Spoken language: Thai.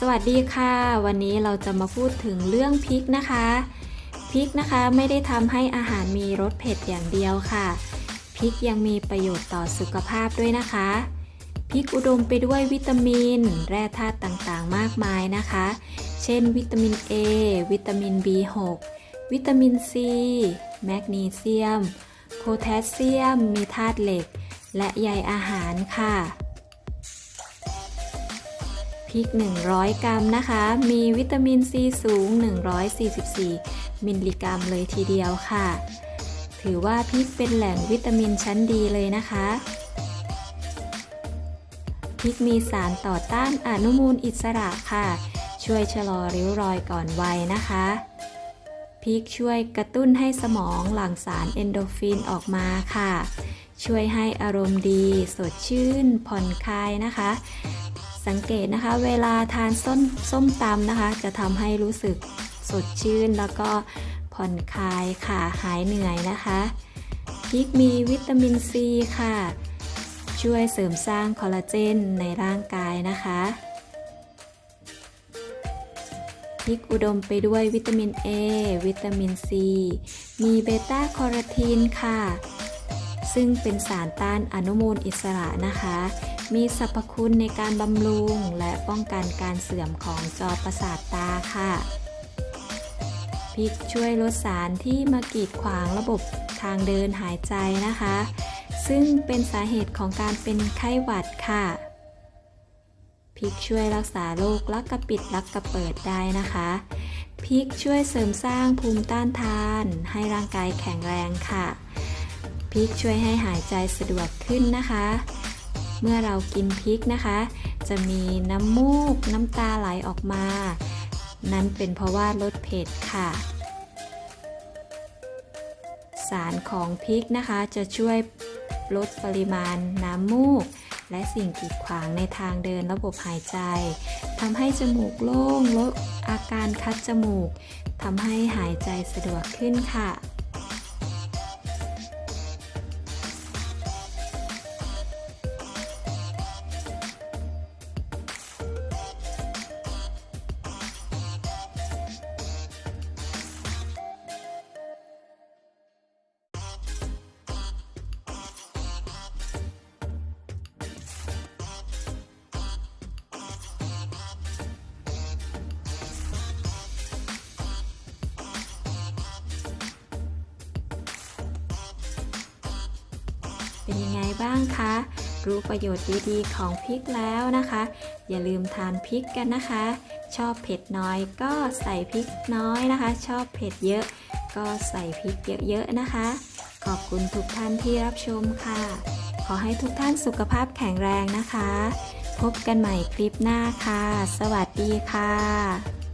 สวัสดีค่ะ วันนี้เราจะมาพูดถึงเรื่องพริกนะคะพริกนะคะไม่ได้ทำให้อาหารมีรสเผ็ดอย่างเดียวค่ะพริกยังมีประโยชน์ต่อสุขภาพด้วยนะคะพริกอุดมไปด้วยวิตามิน แร่ธาตุต่างๆ มากมายนะคะ เช่น วิตามิน A วิตามิน B6 วิตามิน C แมกนีเซียม โพแทสเซียม มีธาตุเหล็ก และใยอาหารค่ะ ริก 100 กรัมนะคะ มีวิตามินซีสูง 144 มิลลิกรัมเลยทีเดียวค่ะ ถือว่าพริกเป็นแหล่งวิตามินชั้นดีเลยนะคะพริกมีสารต่อต้านอนุมูลอิสระค่ะ ช่วยชะลอริ้วรอยก่อนวัยนะคะพริกช่วยกระตุ้นให้สมองหลั่งสารเอนโดฟินออกมาค่ะ ช่วยให้อารมณ์ดี สดชื่น ผ่อนคลายนะคะ สังเกตนะคะ เวลาทานส้มส้มตำนะคะ จะทำให้รู้สึกสดชื่นแล้วก็ผ่อนคลายค่ะหายเหนื่อยนะคะพริกมีวิตามินซีค่ะ ช่วยเสริมสร้างคอลลาเจนในร่างกายนะคะพริกอุดมไปด้วยวิตามิน A วิตามิน C มีเบต้าคอโรทีนค่ะ ซึ่งเป็นสารต้านอนุมูลอิสระนะคะ มีสรรพคุณในการบำรุงและป้องกันการเสื่อมของจอประสาทตาค่ะ พริกช่วยลดสารที่มากีดขวางระบบทางเดินหายใจนะคะ ซึ่งเป็นสาเหตุของการเป็นไข้หวัดค่ะ พริกช่วยรักษาโรคลักกระปิดลักกระเปิดได้นะคะพริกช่วยเสริมสร้างภูมิต้านทาน ให้ร่างกายแข็งแรงค่ะพริกช่วยให้หายใจสะดวกขึ้นนะคะ เมื่อเรากินพริกนะคะ จะมีน้ำมูกน้ำตาไหลออกมา นั้นเป็นเพราะว่าลดเผ็ดค่ะ สารของพริกนะคะจะช่วยลดปริมาณน้ำมูก และสิ่งกีดขวางในทางเดินระบบหายใจทำให้จมูกโล่งลดอาการคัดจมูกทำให้หายใจสะดวกขึ้นค่ะ เป็นยังไงบ้างคะ รู้ประโยชน์ดีๆของพริกแล้วนะคะ อย่าลืมทานพริกกันนะคะ ชอบเผ็ดน้อยก็ใส่พริกน้อยนะคะ ชอบเผ็ดเยอะ ก็ใส่พริกเยอะๆนะคะ ขอบคุณทุกท่านที่รับชมค่ะ ขอให้ทุกท่านสุขภาพแข็งแรงนะคะ พบกันใหม่คลิปหน้าค่ะ สวัสดีค่ะ